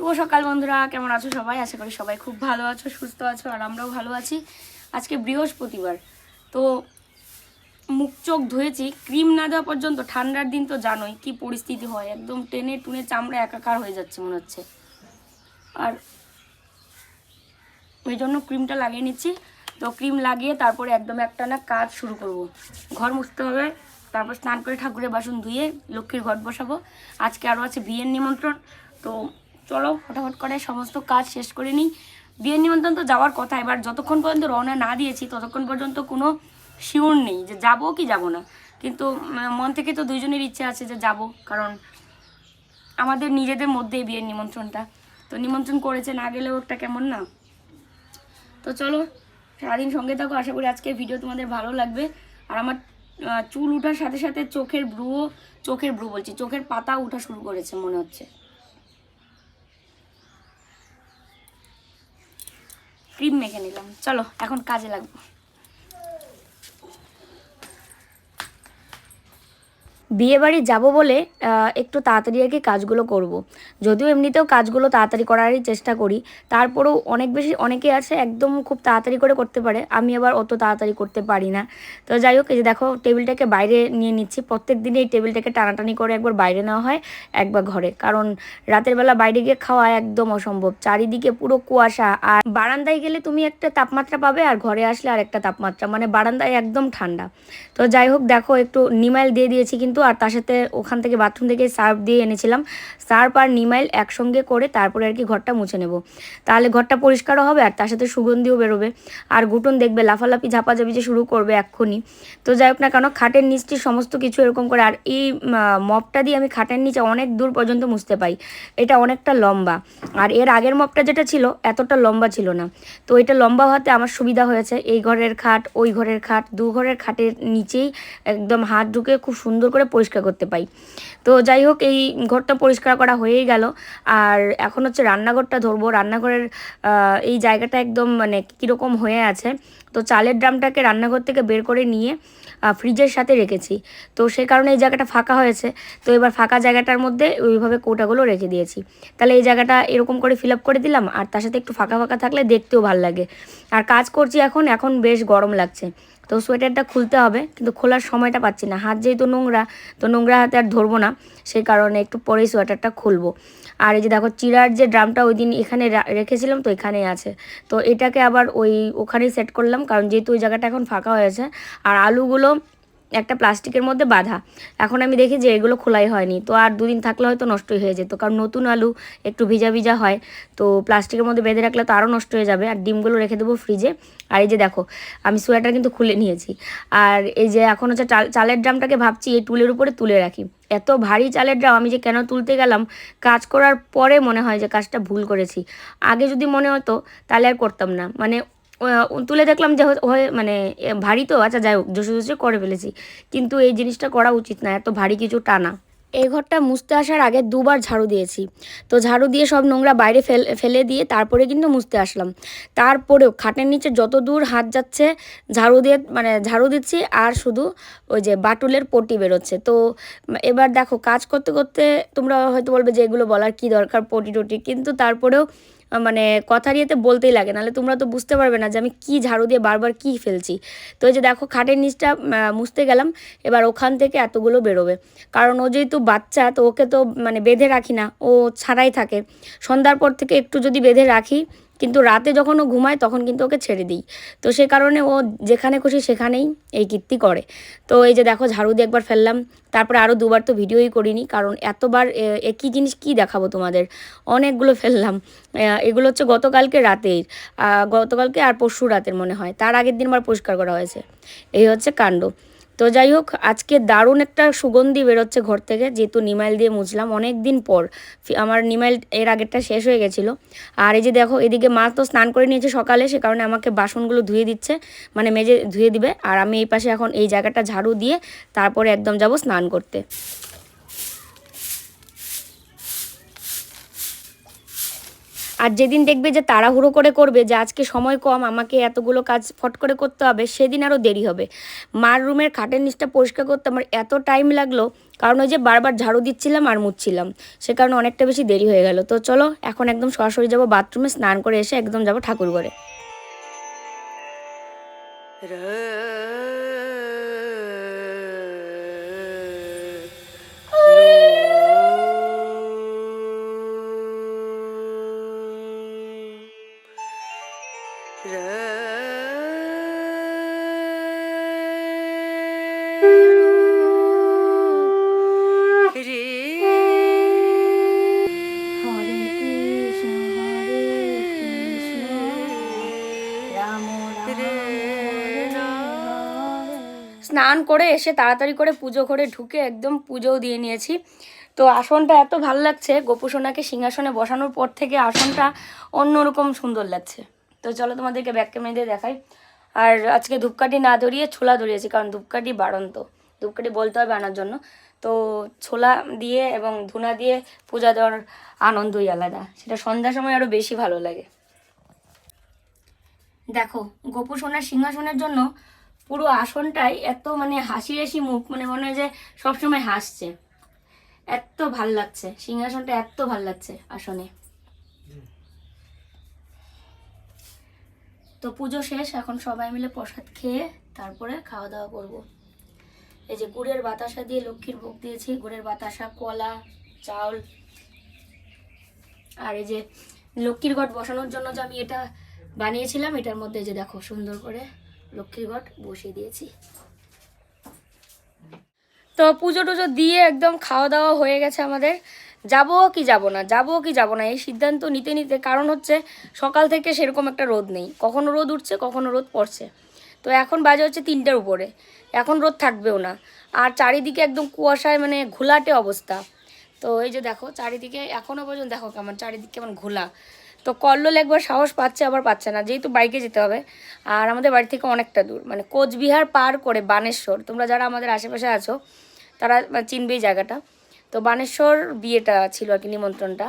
শুভ সকাল বন্ধুরা, কেমন আছো সবাই? আশা করি সবাই খুব ভালো আছো, সুস্থ আছো, আর আমরাও ভালো আছি। আজকে বৃহস্পতিবার, তো মুখ চোখ ধুয়েছি, ক্রিম না দেওয়া পর্যন্ত, ঠান্ডার দিন তো জানোই কি পরিস্থিতি হয়, একদম টেনে টুনে চামড়া একাকার হয়ে যাচ্ছে মনে হচ্ছে। আর ওই জন্য ক্রিমটা লাগিয়ে নিচ্ছি। তো ক্রিম লাগিয়ে তারপরে একদম একটা না কাজ শুরু করব। ঘর মুছতে হবে, তারপর স্নান করে ঠাকুরের বাসন ধুয়ে লক্ষ্মীর ঘট বসাবো। আজকে আরও আছে বিয়ের নিমন্ত্রণ, তো চলো, ফটাফট করে সমস্ত কাজ শেষ করে নিই। বিয়ের নিমন্ত্রণ তো যাওয়ার কথা, এবার যতক্ষণ পর্যন্ত রওনা না দিয়েছি, ততক্ষণ পর্যন্ত কোনো শিওর নেই যে যাব কি যাব না। কিন্তু মন থেকে তো দুইজনের ইচ্ছে আছে যে যাব, কারণ আমাদের নিজেদের মধ্যেই বিয়ের নিমন্ত্রণটা। তো নিমন্ত্রণ করেছে না গেলেও একটা কেমন না? তো চলো, সারাদিন সঙ্গে থাকো, আশা করি আজকের ভিডিও তোমাদের ভালো লাগবে। আর আমার চুল উঠার সাথে সাথে চোখের ব্রুও চোখের ব্রু বলছি, চোখের পাতা উঠা শুরু করেছে, মনে হচ্ছে। ক্রিম মেখে নিলাম। চলো এখন কাজে লাগবো। বিয়ে বাড়ি যাব বলে একটু তাড়াতাড়ি আর কি কাজগুলো করব। যদিও এমনিতেও কাজগুলো তাড়াতাড়ি করারই চেষ্টা করি। তারপরেও অনেক বেশি, অনেকে আছে একদম খুব তাড়াতাড়ি করে করতে পারে, আমি আবার অত তাড়াতাড়ি করতে পারি না। তো যাই হোক, এই যে দেখো, টেবিলটাকে বাইরে নিয়ে নিচ্ছি। প্রত্যেক দিনে এই টেবিলটাকে টানাটানি করে একবার বাইরে নেওয়া হয়, একবার ঘরে। কারণ রাতের বেলা বাইরে গিয়ে খাওয়া একদম অসম্ভব। চারিদিকে পুরো কুয়াশা আর বারান্দায় গেলে তুমি একটা তাপমাত্রা পাবে আর ঘরে আসলে আর একটা তাপমাত্রা। মানে বারান্দায় একদম ঠান্ডা। তো যাই হোক, দেখো, একটু নিমাইল দিয়ে দিয়েছি কিন্তু আর তার সাথে ওখান থেকে বাথরুম থেকে সার্ফ দিয়ে এনেছিলাম। সার্ফ আর নিমাইল একসঙ্গে করে তারপরে আর কি ঘরটা মুছে নেব। তাহলে ঘরটা পরিষ্কারও হবে আর তার সাথে সুগন্ধিও বেরোবে। আর গুটন দেখবে, লাফালাফি, ঝাপাঝাপি যে শুরু করবে এক্ষুনি। তো যাই হোক না কেন, খাটের নিচটি সমস্ত কিছু এরকম করে আর এই মপটা দিয়ে আমি খাটের নিচে অনেক দূর পর্যন্ত মুছতে পাই। এটা অনেকটা লম্বা। আর এর আগের মপটা যেটা ছিল, এতটা লম্বা ছিল না। তো এটা লম্বা হওয়াতে আমার সুবিধা হয়েছে। এই ঘরের খাট, ওই ঘরের খাট, দু ঘরের খাটের নিচেই একদম হাত ঢুকে খুব সুন্দর করে পরিষ্কার করতে পাই। তো যাই হোক, এই ঘরটা পরিষ্কার করা হয়েই গেল। আর এখন হচ্ছে রান্নাঘরটা ধরবো। রান্নাঘরের এই জায়গাটা একদম মানে কীরকম হয়ে আছে। তো চালের ড্রামটাকে রান্নাঘর থেকে বের করে নিয়ে ফ্রিজের সাথে রেখেছি। তো সেই কারণে এই জায়গাটা ফাঁকা হয়েছে। তো এবার ফাঁকা জায়গাটার মধ্যে ওইভাবে কৌটাগুলো রেখে দিয়েছি। তাহলে এই জায়গাটা এরকম করে ফিল করে দিলাম। আর তার সাথে একটু ফাঁকা ফাঁকা থাকলে দেখতেও ভালো লাগে। আর কাজ করছি এখন। এখন বেশ গরম লাগছে। তো সোয়েটারটা খুলতে হবে, কিন্তু খোলার সময়টা পাচ্ছি না। হাত যেহেতু নোংরা, তো নোংরা হাতে আর ধরবো না, সেই কারণে একটু পরেই সোয়েটারটা খুলবো। আর এই যে দেখো চিরার যে ড্রামটা ওই দিন এখানে রেখেছিলাম, তো এখানেই আছে। তো এটাকে আবার ওই ওখানেই সেট করলাম, কারণ যেহেতু ওই জায়গাটা এখন ফাঁকা হয়েছে আর আলুগুলো একটা প্লাস্টিকের মধ্যে বাঁধা। এখন আমি দেখি যে এগুলো খোলাই হয়নি। তো আর দুদিন থাকলে হয়তো নষ্টই হয়ে যেত। কারণ নতুন আলু একটু ভিজা ভিজা হয়, তো প্লাস্টিকের মধ্যে বেঁধে রাখলে তো আরও নষ্ট হয়ে যাবে। আর ডিমগুলো রেখে দেবো ফ্রিজে আর এই যে দেখো, আমি সোয়েটার কিন্তু খুলে নিয়েছি। আর এই যে এখন হচ্ছে চাল, চালের ড্রামটাকে ভাবছি এই টুলের উপরে তুলে রাখি। এত ভারী চালের ড্রাম, আমি যে কেন তুলতে গেলাম, কাজ করার পরে মনে হয় যে কাজটা ভুল করেছি। আগে যদি মনে হতো, তাহলে আর করতাম না। মানে তুলে দেখলাম যে মানে ভারী তো আচ্ছা যাই হোক, জোসে জোসে করে ফেলেছি। কিন্তু এই জিনিসটা করা উচিত না, এত ভারী কিছু টানা। এই ঘরটা মুছতে আসার আগে দুবার ঝাড়ু দিয়েছি। তো ঝাড়ু দিয়ে সব নোংরা বাইরে ফেল দিয়ে তারপরে কিন্তু মুছতে আসলাম। তারপরেও খাটের নিচে যত দূর হাত যাচ্ছে, ঝাড়ু দিয়ে মানে ঝাড়ু দিচ্ছি, আর শুধু ওই যে বাটুলের পটি বেরোচ্ছে। তো এবার দেখো, কাজ করতে করতে তোমরা হয়তো বলবে যে এগুলো বলার কি দরকার পটি টটি কিন্তু তারপরেও মানে কথার ইয়েতে বলতেই লাগে, নাহলে তোমরা তো বুঝতে পারবে না যে আমি কি ঝাড়ু দিয়ে বারবার কি ফেলছি। তো এই যে দেখো, খাটের নিচটা মুছতে গেলাম, এবার ওখান থেকে এতগুলো বেরোবে। কারণ ও যেহেতু বাচ্চা, তো ওকে তো মানে বেঁধে রাখি না, ও ছাড়াই থাকে। সন্ধ্যার পর থেকে একটু যদি বেঁধে রাখি কিন্তু রাতে যখন ও ঘুমায় তখন কিন্তু ওকে ছেড়ে দিই। তো সে কারণে ও যেখানে খুশি সেখানেই এই কীর্তি করে। তো এই যে দেখো ঝাড়ু দিয়ে একবার ফেললাম, তারপরে আরও দুবার তো ভিডিওই করিনি, কারণ এতবার একই জিনিস কি দেখাবো তোমাদের? অনেকগুলো ফেললাম। এগুলো হচ্ছে গতকালকে রাতের গতকালকে আর পরশু রাতের মনে হয়। তার আগের দিন আবার পরিষ্কার করা হয়েছে। এই হচ্ছে কাণ্ড। তো যাই হোক, আজকে দারুণ একটা সুগন্ধি বেরোচ্ছে ঘর থেকে, যেহেতু নিমাইল দিয়ে মুছলাম। অনেক দিন পর আমার নিমাইল এর আগেরটা শেষ হয়ে গেছিল। আর এই যে দেখো, এদিকে মা তো স্নান করে নিয়েছে সকালে, সে কারণে আমাকে বাসনগুলো ধুয়ে দিচ্ছে মানে মেজে ধুয়ে দিবে। আর আমি এই পাশে এখন এই জায়গাটা ঝাড়ু দিয়ে তারপরে একদম যাব স্নান করতে। আর যেদিন দেখবে যে তাড়াহুড়ো করে করবে যে আজকে সময় কম, আমাকে এতগুলো কাজ ফট করে করতে হবে, সেদিন আরও দেরি হবে। মার রুমের খাটের নিচটা পরিষ্কার করতে আমার এত টাইম লাগল, কারণ ওই যে বারবার ঝাড়ু দিচ্ছিলাম আর মুচ্ছিলাম সে কারণে অনেকটা বেশি দেরি হয়ে গেল। তো চলো, এখন একদম সরাসরি যাব বাথরুমে স্নান করে এসে একদম যাব ঠাকুর ঘরে। স্নান করে এসে তাড়াতাড়ি করে পুজো করে ঢুকে একদম পুজোও দিয়ে নিয়েছি। তো আসনটা এত ভালো লাগছে, গোপুসোনাকে সিংহাসনে বসানোর পর থেকে আসনটা অন্যরকম সুন্দর লাগছে। তো চলো তোমাদেরকে ব্যাক ক্যামেরা দিয়ে দেখাই। আর আজকে ধূপকাঠি না ধরিয়ে ছোলা ধরিয়েছি, কারণ ধূপকাঠি বাড়ন্ত। ধূপকাঠি বলতে হবে আনার জন্য। তো ছোলা দিয়ে এবং ধুনা দিয়ে পূজা দেওয়ার আনন্দই আলাদা। সেটা সন্ধ্যার সময় আরও বেশি ভালো লাগে। দেখো, গোপু সোনার সিংহাসনের জন্য পুরো আসনটাই এত মানে হাসি হাসি মুখ মানে মনে হয় যে সবসময় হাসছে। এত ভালো লাগছে, সিংহাসনটা এত ভালো লাগছে আসনে। তো পুজো শেষ, এখন সবাই মিলে প্রসাদ খেয়ে তারপরে খাওয়া দাওয়া করব। এই যে গুড়ের বাতাসা দিয়ে লক্ষ্মীর ভোগ দিয়েছি, গুড়ের বাতাসা, কলা, চাউল। আর এই যে লক্ষ্মীর ঘট বসানোর জন্য যে আমি এটা বানিয়েছিলাম, এটার মধ্যে যে দেখো সুন্দর করে লক্ষ্মীর ঘট বসিয়ে দিয়েছি। তো পুজো টুজো দিয়ে একদম খাওয়া দাওয়া হয়ে গেছে আমাদের। যাব কি যাব না, যাব কি যাব না, এই সিদ্ধান্ত নিতে নিতে, কারণ হচ্ছে সকাল থেকে সেরকম একটা রোদ নেই। কখনো রোদ উঠছে, কখনো রোদ পড়ছে। তো এখন বাজে হচ্ছে তিনটের উপরে। এখন রোদ থাকবেও না। আর চারিদিকে একদম কুয়াশায় মানে ঘোলাটে অবস্থা। তো এই যে দেখো, চারিদিকে এখনও পর্যন্ত, দেখো কেমন চারিদিকে কেমন ঘোলা। তো কল্লোল একবার সাহস পাচ্ছে, আবার পাচ্ছে না। যেহেতু বাইকে যেতে হবে, আর আমাদের বাড়ি থেকে অনেকটা দূর। মানে কোচবিহার পার করে বানেশ্বর, তোমরা যারা আমাদের আশেপাশে আছো, তারা চিনবেই জায়গাটা। তো বানেশ্বর বিয়েটা ছিল আর কি নিমন্ত্রণটা।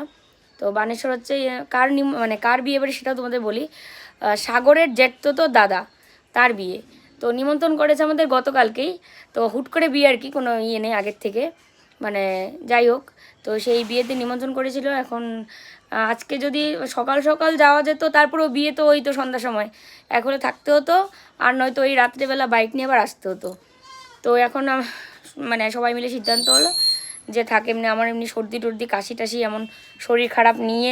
তো বানেশ্বর হচ্ছে কার নিম মানে কার বিয়ে বাড়ি সেটাও তোমাদের বলি। সাগরের জেঠতো তো দাদা, তার বিয়ে। তো নিমন্ত্রণ করেছে আমাদের গতকালকেই। তো হুট করে বিয়ে আর কি, কোনো ইয়ে নেই আগের থেকে। মানে যাই হোক তো সেই বিয়েতে নিমন্ত্রণ করেছিল। এখন আজকে যদি সকাল সকাল যাওয়া যেত, তারপরেও বিয়ে তো ওই তো সন্ধ্যার সময়। হলে থাকতে হতো, আর নয়তো ওই রাত্রেবেলা বাইক নিয়ে আবার আসতে হতো। তো এখন মানে সবাই মিলে সিদ্ধান্ত হলো যে থাকে, এমনি আমার এমনি সর্দি টর্দি, কাশি টাশি, এমন শরীর খারাপ নিয়ে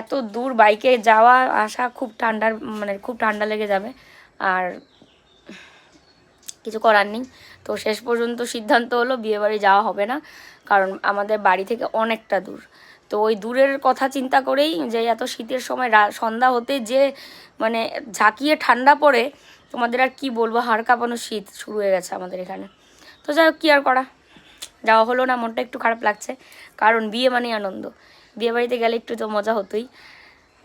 এত দূর বাইকে যাওয়া আসা খুব ঠান্ডার মানে খুব ঠান্ডা লেগে যাবে। আর কিছু করার নেই। তো শেষ পর্যন্ত সিদ্ধান্ত হলো, বিয়েবাড়ি যাওয়া হবে না। কারণ আমাদের বাড়ি থেকে অনেকটা দূর। তো ওই দূরের কথা চিন্তা করেই যে এত শীতের সময় সন্ধ্যা হতে যে মানে ঝাঁকিয়ে ঠান্ডা পড়ে, তোমাদের আর কি বলব, হাড় কাঁপানো শীত শুরু হয়ে গেছে আমাদের এখানে। তো যাই হোক, কী আর করা? যাওয়া হলো না, মনটা একটু খারাপ লাগছে। কারণ বিয়ে মানেই আনন্দ। বিয়ে বাড়িতে গেলে একটু তো মজা হতোই।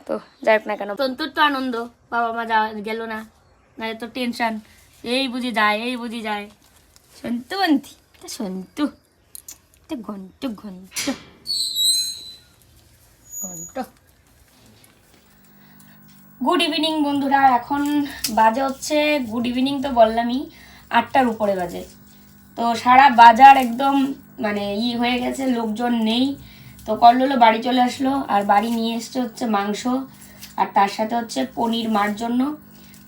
তো যাই হোক না কেন। তন্তুর তো আনন্দ, বাবা মা যাওয়া গেল না। না তো টেনশন। এই বুঝি যায়, এই বুঝি যায়। সন্তু বন্তি সন্তু। তা ঘন্ট ঘন্ট। ঘন্ট। গুড ইভিনিং বন্ধুরা। এখন বাজে হচ্ছে গুড ইভিনিং তো বললামই, আটটার উপরে বাজে। তো সারা বাজার একদম মানে ই হয়ে গেছে, লোকজন নেই। তো কল্লোলো বাড়ি চলে আসলো, আর বাড়ি নিয়ে এসছে হচ্ছে মাংস, আর তার সাথে হচ্ছে পনির মার জন্য।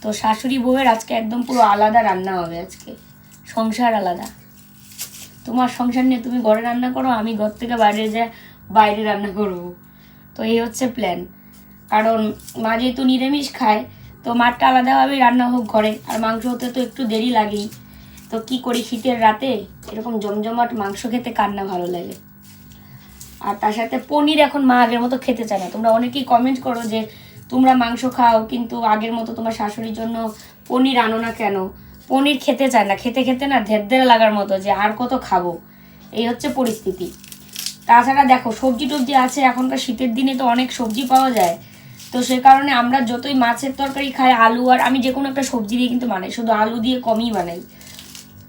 তো শাশুড়ি বউয়ের আজকে একদম পুরো আলাদা রান্না হবে আজকে। সংসার আলাদা। তোমার সংসার নিয়ে তুমি ঘরে রান্না করো, আমি ঘর থেকে বাইরে যা বাইরে রান্না করব। তো এই হচ্ছে প্ল্যান কারণ মা যেহেতু নিরামিষ খায়, তো মাঠটা আলাদাভাবেই রান্না হোক ঘরে, আর মাংস হতে তো একটু দেরি লাগেই। তো কি করি শীতের রাতে? এরকম জমজমাট মাংস খেতে কান্না ভালো লাগে। আর তার সাথে পনির এখন মা আগের মতো খেতে চায় না। তোমরা অনেকেই কমেন্ট করো যে, তোমরা মাংস খাও, কিন্তু আগের মতো তোমার শাশুড়ির জন্য পনির আনো না কেন? পনির খেতে চায় না, খেতে খেতে না ধেরধেরে লাগার মতো যে আর কত খাব। এই হচ্ছে পরিস্থিতি। তাছাড়া দেখো, সবজি টবজি আছে, এখনকার শীতের দিনে তো অনেক সবজি পাওয়া যায়। তো সে কারণে আমরা যতই মাছের তরকারি খাই, আলু আর আমি যে কোনো একটা সবজি দিয়ে কিন্তু বানাই, শুধু আলু দিয়ে কমই বানাই।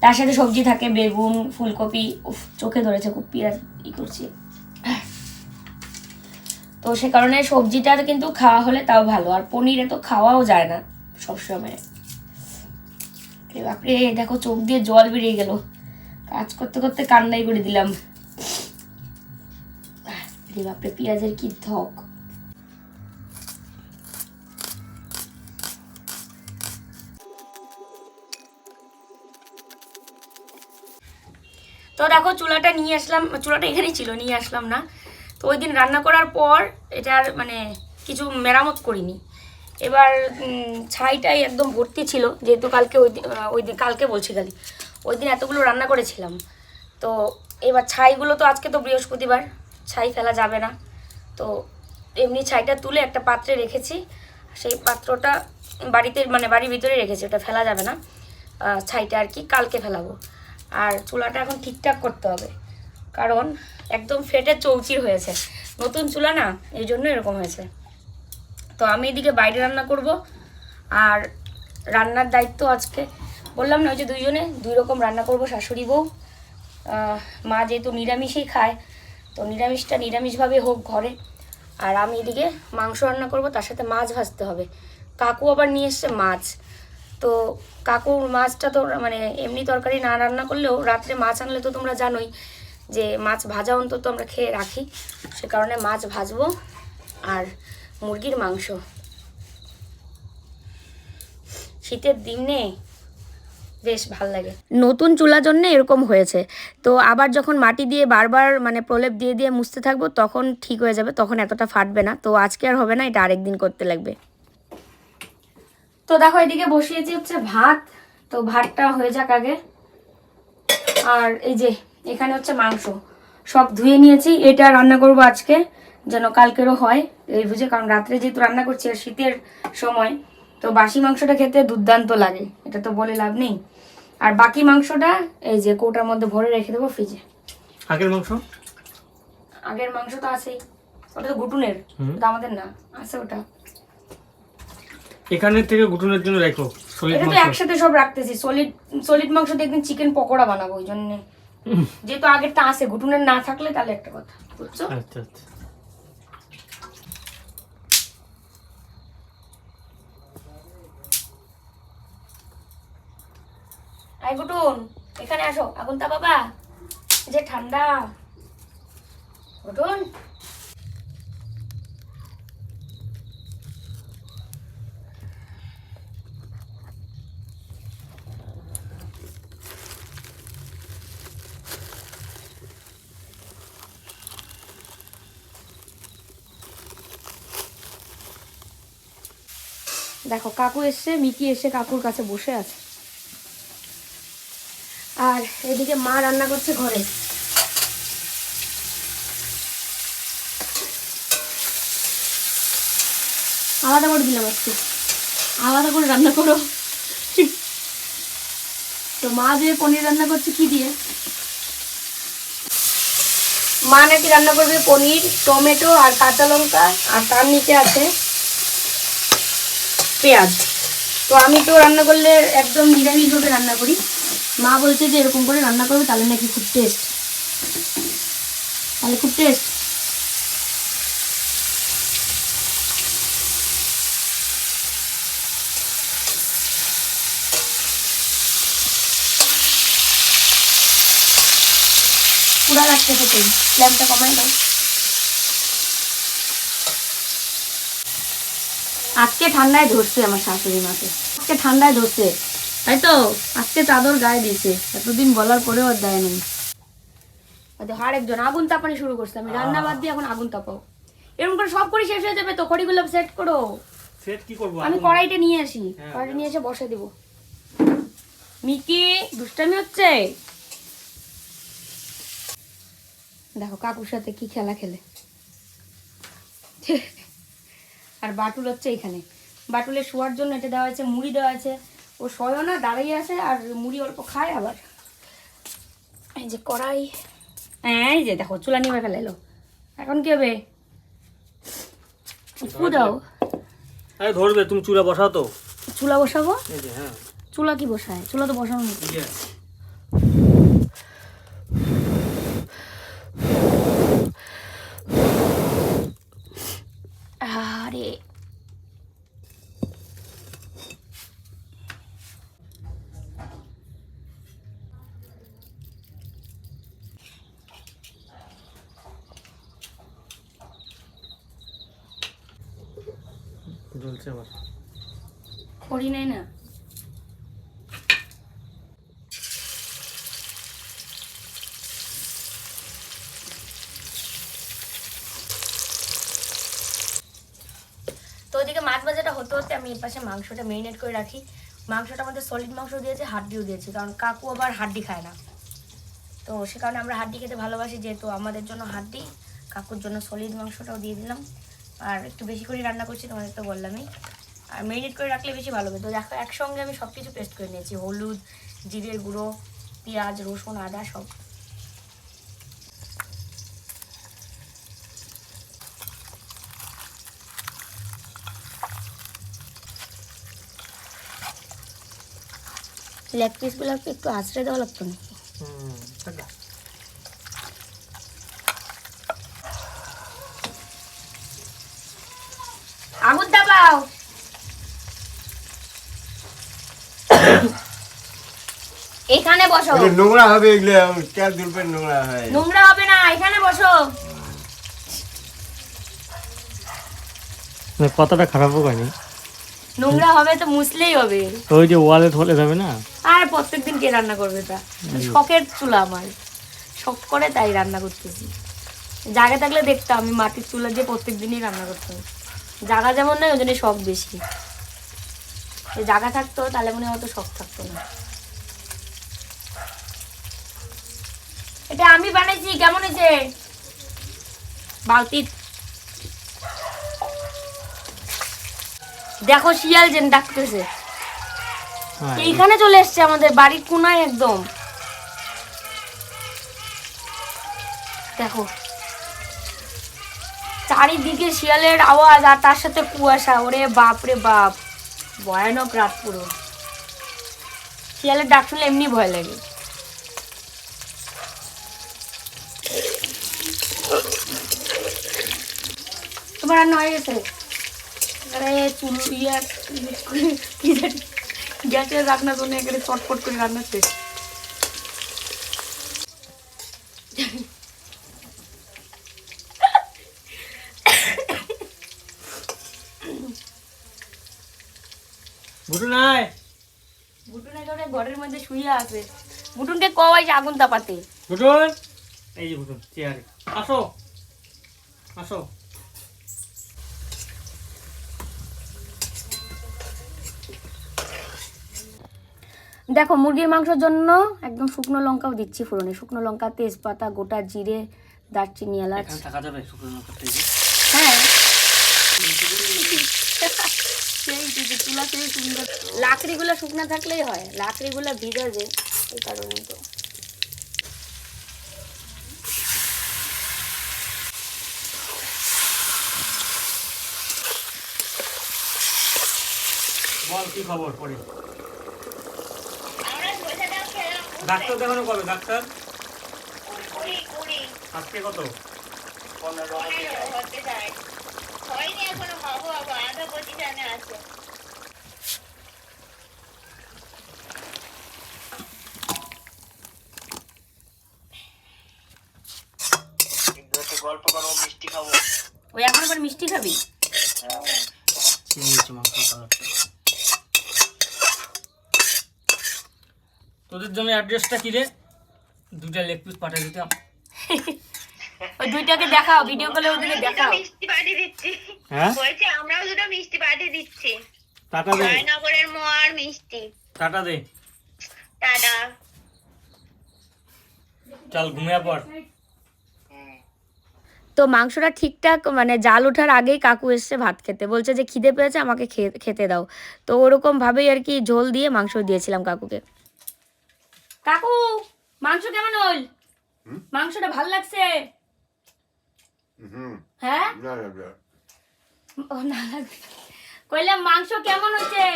তার সাথে সবজি থাকে, বেগুন, ফুলকপি, উফ, চোখে ধরেছে খুব পিঁয়াজ ই করছি। তো সে কারণে সবজিটা কিন্তু খাওয়া হলে তাও ভালো, আর পনিরে তো খাওয়াও যায় না সবসময়। বাপরে দেখো চোখ দিয়ে জল বেরিয়ে গেল। কাজ করতে করতে কান্নাই করে দিলাম। বাপরে পেঁয়াজের কি ধক তো দেখো, চুলাটা নিয়ে আসলাম, চুলাটা এখানেই ছিল, নিয়ে আসলাম না। তো ওই দিন রান্না করার পর এটার মানে কিছু মেরামত করিনি। এবার ছাইটাই একদম ভর্তি ছিল, যেহেতু কালকে ওই ওই দিন, কালকে বলছি খালি। ওই দিন এতগুলো রান্না করেছিলাম। তো এবার ছাইগুলো তো আজকে তো বৃহস্পতিবার, ছাই ফেলা যাবে না। তো এমনি ছাইটা তুলে একটা পাত্রে রেখেছি। সেই পাত্রটা বাড়িতে মানে বাড়ির ভিতরে রেখেছি, ওটা ফেলা যাবে না। ছাইটা আর কি কালকে ফেলাবো। আর চুলাটা এখন ঠিকঠাক করতে হবে। কারণ একদম ফেটে চৌচির হয়েছে। নতুন চুলা না, এই জন্য এরকম হয়েছে। তো আমি এদিকে বাইরে রান্না করব। আর রান্নার দায়িত্ব আজকে। বললাম না, ওই যে দুইজনে দুই রকম রান্না করব, শাশুড়ি বউ। মা যেহেতু নিরামিষই খায়, তো নিরামিষটা নিরামিষভাবে হোক ঘরে। আর আমি এদিকে মাংস রান্না করব, তার সাথে মাছ ভাজতে হবে। কাকু আবার নিয়ে এসছে মাছ। তো কাকুর মাছটা তো মানে এমনি তরকারি না রান্না করলেও রাত্রে মাছ আনলে তো তোমরা জানোই যে মাছ ভাজা অন্তত আমরা খেয়ে রাখি। সে কারণে মাছ ভাজবো। আর মুরগির মাংস। শীতের দিনে বেশ ভালো লাগে। নতুন চুলার জন্য এরকম হয়েছে। তো আবার যখন মাটি দিয়ে বারবার মানে প্রলেপ দিয়ে দিয়ে মুছতে থাকব, তখন ঠিক হয়ে যাবে, তখন এতটা ফাটবে না। তো আজকে আর হবে না, এটা আরেকদিন করতে লাগবে। তো দেখো, এদিকে বসিয়েছি হচ্ছে ভাত। তো ভাতটা হয়ে যাক আগে। আর এই যে, এখানে হচ্ছে মাংস। সব ধুয়ে নিয়েছি, এটা রান্না করব আজকে। যেন কালকেরও হয় এই বুঝে? কারণ রাত্রে যেহেতু রান্না করছি আর শীতের সময় তো বাসি মাংসটা খেতে দুর্দান্ত লাগে। এটা তো বলে লাভ নেই। আর বাকি মাংসটা এই যে কৌটার মধ্যে ভরে রেখে দেবো ফ্রিজে। আগের মাংস? আগের মাংস তো আছেই। ওটা তো গুটুনের ওটা আমাদের না আছে ওটা। এখানে থেকে গুটুনের জন্য রাখো সলিড এটা তো মাংস। একসাথে সব রাখতেছি সলিড সলিড মাংস দিয়ে একদিন চিকেন পকোড়া বানাবো ওই জন্য। যেহেতু আগেরটা আছে ঘুটুনের না থাকলে তাহলে একটা কথা বুঝছ? আচ্ছা আচ্ছা। আই ঘুটুন এখানে আসো। আগুন তা বাবা যে ঠান্ডা। গুটুন। দেখো, কাকু এসছে, মিকি এসে কাকুর কাছে বসে আছে। আর এদিকে মা রান্না করছে ঘরে। আলাদা করে দিলাম আজকে। আলাদা করে রান্না করো। তো মা যে পনির রান্না করছে কি দিয়ে? মা নাকি রান্না করবে পনির, টমেটো আর কাঁচা লঙ্কা, আর তার নিচে আছে পেঁয়াজ। তো আমি তো রান্না করলে একদম নিরামিষভাবে রান্না করি। মা বলছে যে এরকম করে রান্না করবে, তাহলে নাকি খুব টেস্ট তাহলে খুব টেস্ট পুরা রাখতে খেতে ল্যাম্পটা কমাই দাও আজকে ঠান্ডায় ধরছে আমার শাশুড়ি মাকে। আজকে ঠান্ডায় ধরছে। তাই তো? আজকে চাদর গায়ে দিয়েছে। এতদিন বলার পরেও আর দেয় নেই। আর একজন আগুন তাপানি শুরু করছে। আমি রান্না বাদ দিয়ে এখন আগুন তাপাও। এরকম করে সব করে শেষ হয়ে যাবে তো? খড়িগুলো সেট করো। সেট কি করব আমি কড়াইটা নিয়ে আসি। হ্যাঁ, কড়াইটা নিয়ে এসে বসে দেবো। মিকি দুষ্টামি হচ্ছে? দেখো কাকুর সাথে কি খেলা খেলে। আর বাটুল হচ্ছে এখানে। বাটুলের শোয়ার জন্য এটা দেওয়া আছে মুড়ি দেওয়া আছে ও সয়ও না দাঁড়িয়ে আছে আর মুড়ি অল্প খায় আবার। এই যে কড়াই। হ্যাঁ এই যে দেখো চুলা নিয়ে ফেলে এলো এখন কি হবে? উপ্পু দাও। আরে ধরবে তুমি চুলা বসাও তো। চুলা বসাবো? হ্যাঁ। চুলা কি বসায়? চুলা তো বসানো নেই ইয়ে। জ্বলছে আবার করি নাই না মাছ ভাজাটা হতে হতে আমি এই পাশে মাংসটা মেরিনেট করে রাখি। মাংসটা আমাদের সলিড মাংস দিয়েছে, হাড্ডিও দিয়েছে, কারণ কাকু আবার হাড্ডি খায় না। তো সে কারণে আমরা হাড্ডি খেতে ভালোবাসি, যেহেতু আমাদের জন্য হাড্ডি, কাকুর জন্য সলিড মাংসটাও দিয়ে দিলাম। আর একটু বেশি করে রান্না করছি তোমাদের তো বললামই। আর মেরিনেট করে রাখলে বেশি ভালো হবে। তো দেখো, একসঙ্গে আমি সব কিছু পেস্ট করে নিয়েছি। হলুদ, জিরের গুঁড়ো, পেঁয়াজ, রসুন, আদা, সব লেগ পিসগুলো একটু দেওয়া লাগতো দাবাও এখানে বসো নোংরা হবে এগুলো চার দুলপের নোংরা হয় নোংরা হবে না এখানে বসো কতটা কথাটা খারাপও হয়নি নোংরা হবে তো মুছলেই হবে ওই যে ওয়ালে ধরে যাবে না আর প্রত্যেকদিন কে রান্না করবে তা? শখের চুলা আমার। শখ করে তাই রান্না করতেছি। জায়গা থাকলে দেখতাম আমি মাটির চুলা দিয়ে প্রত্যেক দিনই রান্না করতাম। জায়গা যেমন নয় ওই জন্য শখ বেশি। জায়গা থাকতো তাহলে মনে হয় অত শখ থাকতো না। এটা আমি বানাইছি কেমন হয়েছে? বালতি। দেখো শিয়াল যেন ডাকতেছে। এইখানে চলে এসছে আমাদের বাড়ির কোনায় একদম। দেখো। চারিদিকে শিয়ালের আওয়াজ আর তার সাথে কুয়াশা। ওরে বাপ রে বাপ। ভয়ানক রাত পুরো। শিয়ালের ডাক শুনলে এমনি ভয় লাগে। তোমার রান্না হয়ে গেছে? আরে চুল ইয়া গ্যাসের রান্না জন্য এখানে চটপট করে রান্না শেষ বুটু নাই বুটুন একেবারে ঘরের মধ্যে শুয়ে আছে। বুটুনকে কওয়াই আগুন তাপাতে। বুটুন। এই যে বুটুন চেয়ারে। আসো। আসো। দেখো মুরগির মাংসের জন্য একদম শুকনো লঙ্কাও দিচ্ছি ফোড়নে। শুকনো লঙ্কা তেজপাতা গোটা জিরে দারচিনি এলাচ। হ্যাঁ। সেই সেই সুন্দর। লাকড়িগুলো শুকনা থাকলেই হয়। লাকড়িগুলো ভিজা যে এই কারণে তো। বল কি খবর পরে? ডাক্তার দেখানো কবে ডাক্তার? আজকে কত? গল্প করব মিষ্টি খাব। ওই এখন আবার মিষ্টি খাবি? দিচ্ছে মাংস তোদের জন্য অ্যাড্রেসটা কি রে? দুটা লেগ পিস পাঠিয়ে দিতাম। ওই দুইটাকে দেখাও ভিডিও কলে ওদেরকে দেখাও। মিষ্টি পাঠিয়ে দিচ্ছি। হ্যাঁ? বলছি আমরাও দুটো মিষ্টি পাঠিয়ে দিচ্ছি। টাটা দে। জয়নগরের মোয়ার মিষ্টি। টাটা দে। টাটা। চল ঘুমিয়ে পড়। তো মাংসটা ঠিকঠাক মানে জাল ওঠার আগেই কাকু এসছে ভাত খেতে। বলছে যে খিদে পেয়েছে আমাকে খে- খেতে দাও। তো ওরকম ভাবেই আর কি ঝোল দিয়ে মাংস দিয়েছিলাম কাকুকে। কাকু মাংস কেমন হল? মাংসটা ভালো লাগছে? হ্যাঁ? না ও লাগবে। কইলাম মাংস কেমন হচ্ছে?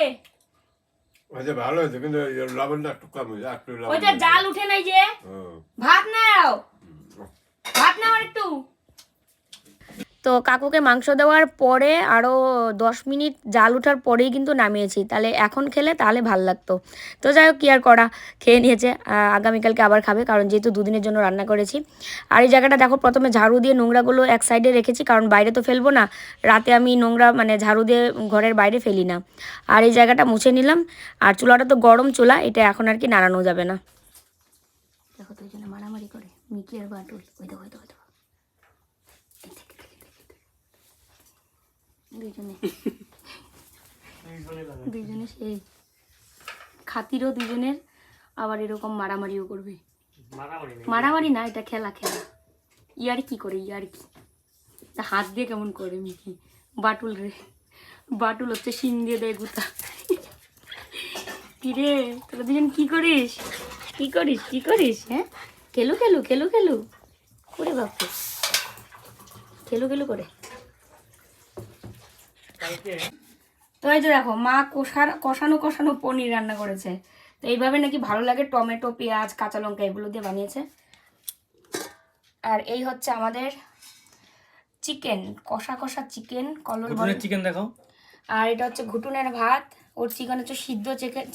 ওইটা ভালো হয়েছে কিন্তু লবণটা একটু কম হয়েছে একটু ওইটা জাল উঠে নাই যে। ভাত নাও। ভাত নাও একটু তো কাকুকে মাংস দেওয়ার পরে আরও দশ মিনিট জাল ওঠার পরেই কিন্তু নামিয়েছি। তাহলে এখন খেলে তাহলে ভালো লাগতো। তো যাই হোক, কী আর করা? খেয়ে নিয়েছে। আগামীকালকে আবার খাবে, কারণ যেহেতু দুদিনের জন্য রান্না করেছি। আর এই জায়গাটা দেখো, প্রথমে ঝাড়ু দিয়ে নোংরাগুলো এক সাইডে রেখেছি, কারণ বাইরে তো ফেলব না। রাতে আমি নোংরা মানে ঝাড়ু দিয়ে ঘরের বাইরে ফেলি না। আর এই জায়গাটা মুছে নিলাম। আর চুলাটা তো গরম চুলা, এটা এখন আর কি নাড়ানো যাবে না। দেখো তো মারামারি করে। মিকি আর বাটুল। ওই দেখো ওই দেখো ওই দেখো। এই দেখ, দেখ, দেখ, দেখ, দেখ। দুইজনে। দুইজনে সেই খাতিরও দুজনের আবার এরকম মারামারিও করবে। মারামারি না এটা খেলা খেলা। ইয়ার কি করে ইয়ার কি? তা হাত দিয়ে কেমন করে মিকি? বাটুল রে। বাটুল হচ্ছে শিং দিয়ে দেয় গুতা। কি রে তোরা দুজন কি করিস? কি করিস কি করিস হ্যাঁ? খেলু খেলু খেলু খেলু। করে বাপু খেলু খেলু করে। তো এই যে দেখো মা কষার কষানো কষানো পনির রান্না করেছে। তো এইভাবে নাকি ভালো লাগে টমেটো পেঁয়াজ কাঁচা লঙ্কা এগুলো দিয়ে বানিয়েছে। আর এই হচ্ছে আমাদের চিকেন কষা কষা চিকেন কলর চিকেন দেখো আর এটা হচ্ছে ঘুটুনের ভাত ওর চিকেন হচ্ছে সিদ্ধ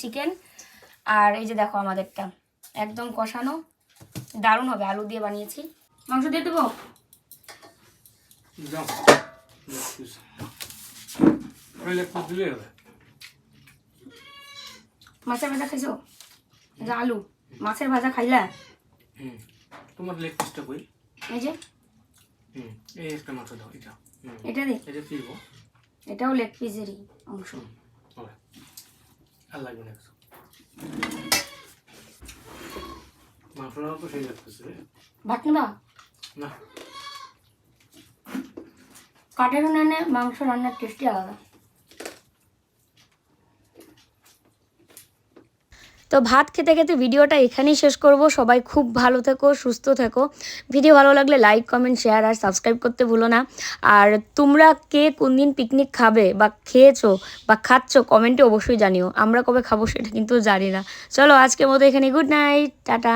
চিকেন। আর এই যে দেখো আমাদেরটা একদম কষানো। দারুণ হবে আলু দিয়ে বানিয়েছি। মাংস দিয়ে দেবো? মাছের ভাজা খাইছো? যে আলু। মাছের ভাজা খাইলা? হুম। তোমার লেগ পিসটা কই? এই যে। হুম। এই একটা মাথা দাও এটা। এটা দে। এটা ফিরব এটাও লেগ পিসেরই অংশ। আর লাগবে না তো সেই লাগতেছে। ভাত নেবা? না। কাঠের উনানে মাংস রান্নার টেস্টই আলাদা। তো ভাত খেতে খেতে ভিডিওটা এখানেই শেষ করব। সবাই খুব ভালো থেকো, সুস্থ থেকো। ভিডিও ভালো লাগলে লাইক কমেন্ট শেয়ার আর সাবস্ক্রাইব করতে ভুলো না। আর তোমরা কে কোন দিন পিকনিক খাবে বা খেয়েছো বা খাচ্ছ কমেন্টে অবশ্যই জানিও। আমরা কবে খাব সেটা কিন্তু জানি না। চলো আজকের মতো এখানে গুড নাইট টাটা।